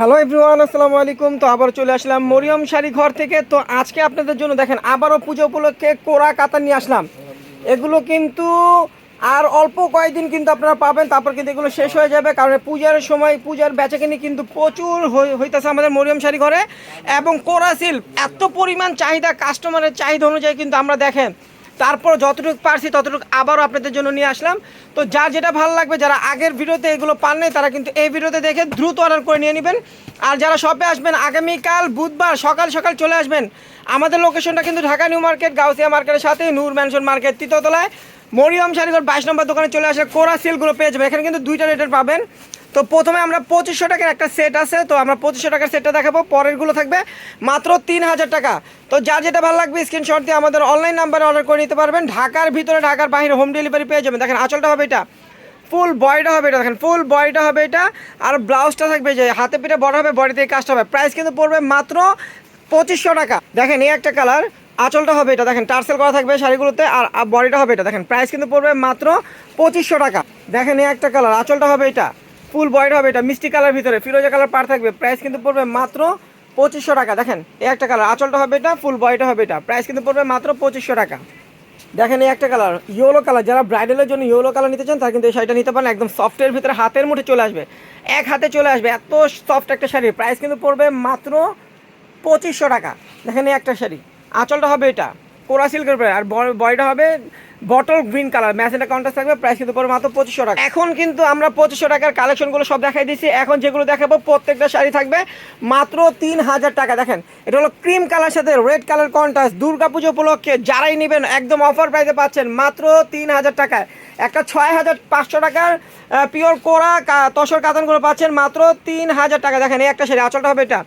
Hello everyone আসসালামু আলাইকুম। তো আবার চলে আসলাম মরিয়ম শাড়ি ঘর থেকে। তো আজকে আপনাদের জন্য দেখেন, আবারও পুজো উপলক্ষে কোরা কাতার নিয়ে আসলাম। এগুলো কিন্তু আর অল্প কয়েকদিন কিন্তু আপনারা পাবেন, তারপর কিন্তু এগুলো শেষ হয়ে যাবে, কারণ পূজার সময়, পূজার বেচাকেনি কিন্তু প্রচুর হইতেছে আমাদের মরিয়ম শাড়ি ঘরে। এবং কোরা সিল্ক এত পরিমাণ চাহিদা কাস্টমারের চাহিদা অনুযায়ী কিন্তু আমরা দেখেন তারপর যতটুকু পারছি ততটুকু আবারও আপনাদের জন্য নিয়ে আসলাম। তো যার যেটা ভালো লাগবে, যারা আগের ভিডিওতে এগুলো পান নাই, তারা কিন্তু এই ভিডিওতে দেখে দ্রুত অর্ডার করে নিয়ে নেবেন। আর যারা শপে আসবেন, আগামীকাল বুধবার সকাল সকাল চলে আসবেন। আমাদের লোকেশনটা কিন্তু ঢাকা নিউ মার্কেট, গাউসিয়া মার্কেটের সাথে নূর ম্যানশন মার্কেট তৃতীয়তলায় মরিয়ম শাড়িঘর বাইশ নম্বর দোকানে চলে আসে কোরা সিল্কগুলো পেয়ে যাবেন। এখানে কিন্তু দুইটা রেটের পাবেন। তো প্রথমে আমরা পঁচিশশো টাকার একটা সেট আছে, তো আমরা পঁচিশশো টাকার সেটটা দেখাবো। পরেরগুলো থাকবে মাত্র তিন হাজার টাকা। তো যার যেটা ভালো লাগবে স্ক্রিনশট দিয়ে আমাদের অনলাইন নাম্বারে অর্ডার করে নিতে পারবেন। ঢাকার ভিতরে ঢাকার বাইরে হোম ডেলিভারি পেয়ে যাবেন। দেখেন, আঁচলটা হবে এটা। ফুল বয়টা হবে এটা, দেখেন ফুল বয়টা হবে এটা। আর ব্লাউজটা থাকবে যে হাতে পিঠে বড় হবে বডিতে কাজটা হবে। প্রাইস কিন্তু পড়বে মাত্র পঁচিশশো টাকা। দেখেন, এই একটা কালার আঁচলটা হবে এটা। দেখেন, টার্সেল করা থাকবে শাড়িগুলোতে আর বডিটা হবে এটা। দেখেন প্রাইস কিন্তু পড়বে মাত্র পঁচিশশো টাকা। দেখেন, এই একটা কালার আঁচলটা হবে এটা। ফুল বয়ড হবে এটা, মিষ্টি কালার ভিতরে, ফিরোজা কালার পার থাকবে প্রাইস কিন্তু পড়বে মাত্র পঁচিশশো টাকা। দেখেন, এই একটা কালার, আঁচলটা হবে এটা, ফুল বয়টা হবে এটা প্রাইস কিন্তু পড়বে মাত্র পঁচিশশো টাকা। দেখেন এই একটা কালার ইয়েলো কালার, যারা ব্রাইডালের জন্য ইয়েলো কালার নিতে চান, তারা কিন্তু এই শাড়িটা নিতে পারেন, একদম সফটের ভিতরে, হাতের মুঠে চলে আসবে। এক হাতে চলে আসবে, এত সফট একটা শাড়ি প্রাইস কিন্তু পড়বে মাত্র পঁচিশশো টাকা। দেখেন এই একটা শাড়ি, আঁচলটা হবে এটা। কোরা সিল্কের উপরে আর বয়টা হবে bottle green colour magenta counter থাকবে প্রাইস কিন্তু পড়বে মাত্র পঁচিশশো টাকা। এখন কিন্তু আমরা পঁচিশশো টাকার কালেকশনগুলো সব দেখাই দিচ্ছি এখন যেগুলো দেখাবো, প্রত্যেকটা শাড়ি থাকবে মাত্র তিন হাজার টাকা। দেখেন, এটা হলো ক্রিম কালার সাথে red colour contrast Durga Puja উপলক্ষে যারাই নেবেন, একদম অফার প্রাইসে পাচ্ছেন মাত্র তিন হাজার টাকায়। একটা ছয় হাজার পাঁচশো টাকার পিওর কোরা তসর কাতানগুলো পাচ্ছেন মাত্র তিন হাজার টাকা। দেখেন, এই একটা শাড়ি, আঁচলটা হবে এটা।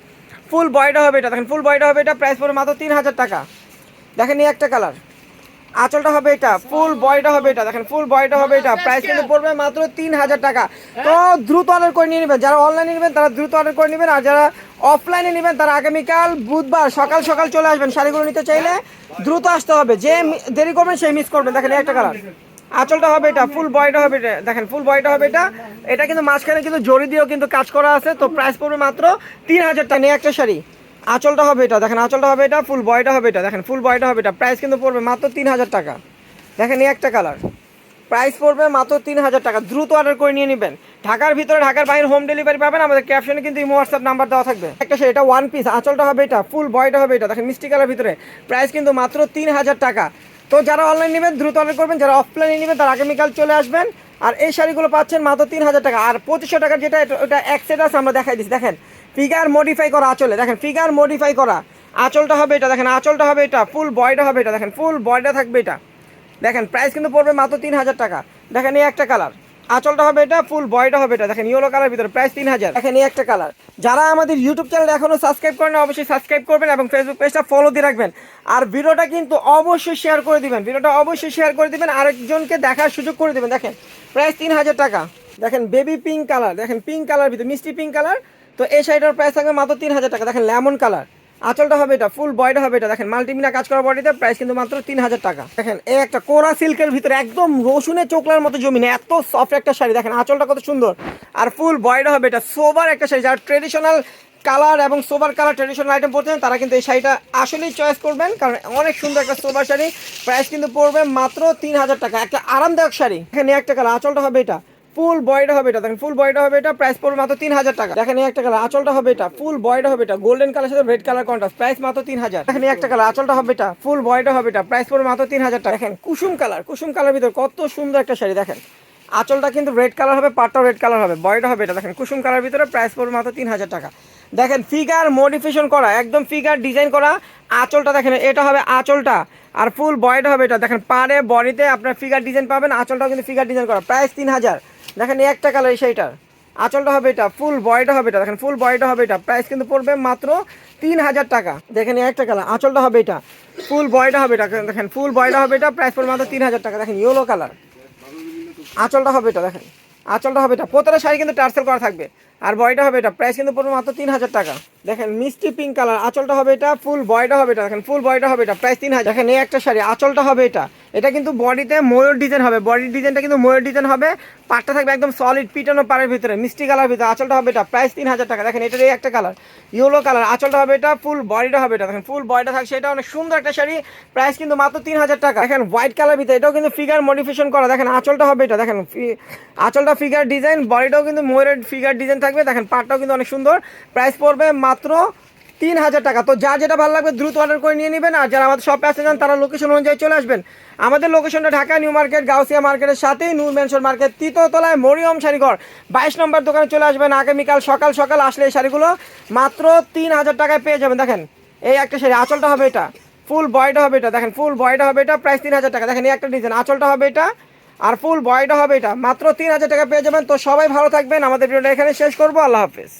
ফুল বয়টা হবে এটা। দেখেন ফুল বয়টা হবে এটা। প্রাইস পড়বে মাত্র তিন হাজার টাকা। দেখেন এই একটা কালার। আঁচলটা হবে এটা ফুল বয়টা হবে এটা দেখেন ফুল বয়টা হবে এটা। প্রাইস কিন্তু পড়বে মাত্র তিন হাজার টাকা তো দ্রুত অর্ডার করে নিয়ে নেবেন যারা অনলাইনে নেবেন তারা দ্রুত অর্ডার করে নেবেন আর যারা অফলাইনে নেবেন তারা আগামীকাল বুধবার সকাল সকাল চলে আসবেন শাড়িগুলো নিতে চাইলে। দ্রুত আসতে হবে যে দেরি করবেন সেই মিস করবেন। দেখেন এই একটা কালার। আঁচলটা হবে এটা ফুল বয়টা হবে এটা দেখেন ফুল বয়টা হবে এটা। এটা কিন্তু মাঝখানে কিন্তু জড়ি দিয়েও কিন্তু কাজ করা আছে তো প্রাইস পড়বে মাত্র তিন হাজার টাকা। নিয়ে একটা শাড়ি। আঁচলটা হবে এটা, দেখেন আঁচলটা হবে এটা ফুল বয়টা হবে এটা, দেখেন ফুল বয়টা হবে এটা। প্রাইস কিন্তু পড়বে মাত্র তিন হাজার টাকা। দেখেন এই একটা কালার প্রাইস পড়বে মাত্র তিন হাজার টাকা। দ্রুত অর্ডার করে নিয়ে নেবেন। ঢাকার ভিতরে ঢাকার বাইরে হোম ডেলিভারি পাবেন। আমাদের ক্যাপশনে কিন্তু ইমো হোয়াটসঅ্যাপ নাম্বার দেওয়া থাকবে। একটা সে এটা ওয়ান পিস আঁচলটা হবে এটা ফুল বয়টা হবে এটা। দেখেন মিষ্টি কালার ভিতরে। প্রাইস কিন্তু মাত্র তিন হাজার টাকা। তো যারা অনলাইন নেবেন, দ্রুত অর্ডার করবেন। যারা অফলাইনে নেবেন, তারা আগামীকাল চলে আসবেন। আর এই শাড়িগুলো পাচ্ছেন মাত্র তিন হাজার টাকা। আর পঁচিশশো টাকার যেটা ওটা এক সেট আছে, আমরা দেখাই দিচ্ছি। দেখেন ফিগার মডিফাই করা আঁচলে। দেখেন ফিগার মডিফাই করা। আঁচলটা হবে এটা, দেখেন, আঁচলটা হবে এটা ফুল বয়টা হবে এটা, দেখেন ফুল বয়টা থাকবে এটা। দেখেন প্রাইস কিন্তু পড়বে মাত্র তিন হাজার টাকা। দেখেন, এই একটা কালার আঁচলটা হবে এটা ফুল বয়টা হবে এটা। দেখেন ইয়েলো কালার ভিতরে প্রাইস তিন হাজার দেখেন, এই একটা কালার যারা আমাদের ইউটিউব চ্যানেল এখনও সাবস্ক্রাইব করেন অবশ্যই সাবস্ক্রাইব করবেন এবং ফেসবুক পেজটা ফলো দিয়ে রাখবেন। আর ভিডিওটা কিন্তু অবশ্যই শেয়ার করে দিবেন। ভিডিওটা অবশ্যই শেয়ার করে দিবেন, আরেকজনকে দেখার সুযোগ করে দিবেন। দেখেন প্রাইস তিন হাজার টাকা। দেখেন বেবি পিঙ্ক কালার দেখেন পিঙ্ক কালার ভিতরে, মিষ্টি পিঙ্ক কালার তো এই শাড়িটার প্রাইস থাকবে মাত্র তিন হাজার টাকা। দেখেন লেমন কালার আঁচলটা হবে এটা ফুল বয়টা হবে এটা। দেখেন মাল্টিমিনা কাজ করা বডিতে প্রাইস কিন্তু মাত্র তিন হাজার টাকা। দেখেন এই একটা কোরা সিল্কের ভিতরে একদম রসুনের চোকলার মতো জমিনে এত সফট একটা শাড়ি। দেখেন আঁচলটা কত সুন্দর। আর ফুল বয়টা হবে এটা সোবার একটা শাড়ি। যারা ট্রেডিশনাল কালার এবং সোবার কালার ট্রেডিশনাল আইটেম পড়তেন তারা কিন্তু এই শাড়িটা আসলেই চয়েস করবেন। কারণ অনেক সুন্দর একটা সোবার শাড়ি। প্রাইস কিন্তু পড়বে মাত্র তিন হাজার টাকা। একটা আরামদায়ক শাড়ি। এখানে একটা কালার আঁচলটা হবে এটা। ফুল বয়টা হবে এটা। দেখেন, ফুল বয়টা হবে এটা প্রাইস পড়বে মাত্র তিন হাজার টাকা। দেখেন একটা কালার আঁচলটা হবে এটা, ফুল বয়টা হবে এটা গোল্ডেন কালার সাথে রেড কালার কন্ট্রাস্ট প্রাইস মাত্র তিন হাজার। দেখেন একটা কালার আঁচলটা হবে এটা, ফুল বয়টা হবে এটা প্রাইস পড়বে মাত্র তিন হাজার টাকা। দেখেন, কুসুম কালার কুসুম কালার ভিতরে কত সুন্দর একটা শাড়ি, দেখেন। আঁচলটা কিন্তু রেড কালার হবে পাটটাও রেড কালার হবে বয়টা হবে এটা। দেখেন, কুসুম কালার ভিতরে প্রাইস পড়বে মাত্র তিন হাজার টাকা। দেখেন ফিগার মডিফিকেশন করা, একদম ফিগার ডিজাইন করা, আঁচলটা দেখেন, এটা হবে আঁচলটা, আর ফুল বয়টা হবে এটা। দেখেন, পাড়ে, বডিতে আপনার ফিগার ডিজাইন পাবেন, আঁচলটাও কিন্তু ফিগার ডিজাইন করা প্রাইস তিন হাজার। দেখেন এই একটা কালার এই আঁচলটা হবে এটা ফুল বয়টা হবে এটা দেখেন ফুল বয়টা হবে এটা প্রাইস কিন্তু পড়বে মাত্র তিন হাজার টাকা দেখেন একটা কালার আঁচলটা হবে এটা ফুল বয়টা হবে এটা দেখেন ফুল বয়টা হবে এটা প্রাইস পড়বে মাত্র তিন হাজার টাকা দেখেন ইয়েলো কালার আঁচলটা হবে এটা দেখেন আঁচলটা হবে এটা প্রত্যেকটা শাড়ি কিন্তু টার্সেল করা থাকবে আর বয়টা হবে এটা প্রাইস কিন্তু পড়বে মাত্র তিন হাজার টাকা দেখেন মিষ্টি পিঙ্ক কালার আঁচলটা হবে এটা ফুল বয়টা হবে এটা দেখেন ফুল বয়টা হবে এটা প্রাইস তিন হাজার দেখেন এই একটা শাড়ি আঁচলটা হবে এটা এটা কিন্তু বডিতে ময়ূর ডিজাইন হবে। বডির ডিজাইনটা কিন্তু ময়ূর ডিজাইন হবে। পাটটা থাকবে একদম সলিড পিটানো পাড়ের ভিতরে, মিষ্টি কালার ভিতরে। আঁচলটা হবে এটা প্রাইস তিন হাজার টাকা। দেখেন এটার এই একটা কালার ইয়েলো কালার আঁচলটা হবে এটা ফুল বডিটা হবে এটা। দেখেন ফুল বডিটা থাকছে। এটা অনেক সুন্দর একটা শাড়ি। প্রাইস কিন্তু মাত্র তিন হাজার টাকা। দেখেন হোয়াইট কালার ভিতরে, এটাও কিন্তু ফিগার মডিফিকেশন করা। দেখেন, আঁচলটা হবে এটা। দেখেন আঁচলটা ফিগার ডিজাইন বডিটাও কিন্তু ময়ূরের ফিগার ডিজাইন থাকবে। দেখেন, পাটটাও কিন্তু অনেক সুন্দর। প্রাইস পড়বে মাত্র তিন হাজার টাকা। তো যা যেটা ভালো লাগবে দ্রুত অর্ডার করে নিয়ে নেবেন। আর যারা আমাদের শপে আসতে চান, তারা লোকেশন অনুযায়ী চলে আসবেন। আমাদের লোকেশনটা ঢাকা নিউ মার্কেট, গাউসিয়া মার্কেটের সাথেই নূর মেনশন মার্কেট তৃতীয়তলায় মরিয়ম শাড়িঘর। বাইশ নম্বর দোকানে চলে আসবেন। আগামীকাল সকাল সকাল আসলে এই শাড়িগুলো মাত্র তিন হাজার টাকায় পেয়ে যাবেন। দেখেন, এই একটা শাড়ি, আঁচলটা হবে এটা। ফুল বয়টা হবে এটা। দেখেন ফুল বয়টা হবে এটা প্রাইস তিন হাজার টাকা। দেখেন, এই একটা ডিজাইন আঁচলটা হবে এটা। আর ফুল বয়টা হবে এটা। মাত্র তিন হাজার টাকা পেয়ে যাবেন। তো সবাই ভালো থাকবেন। আমাদের ভিডিওটা এখানে শেষ করব। আল্লাহ হাফেজ।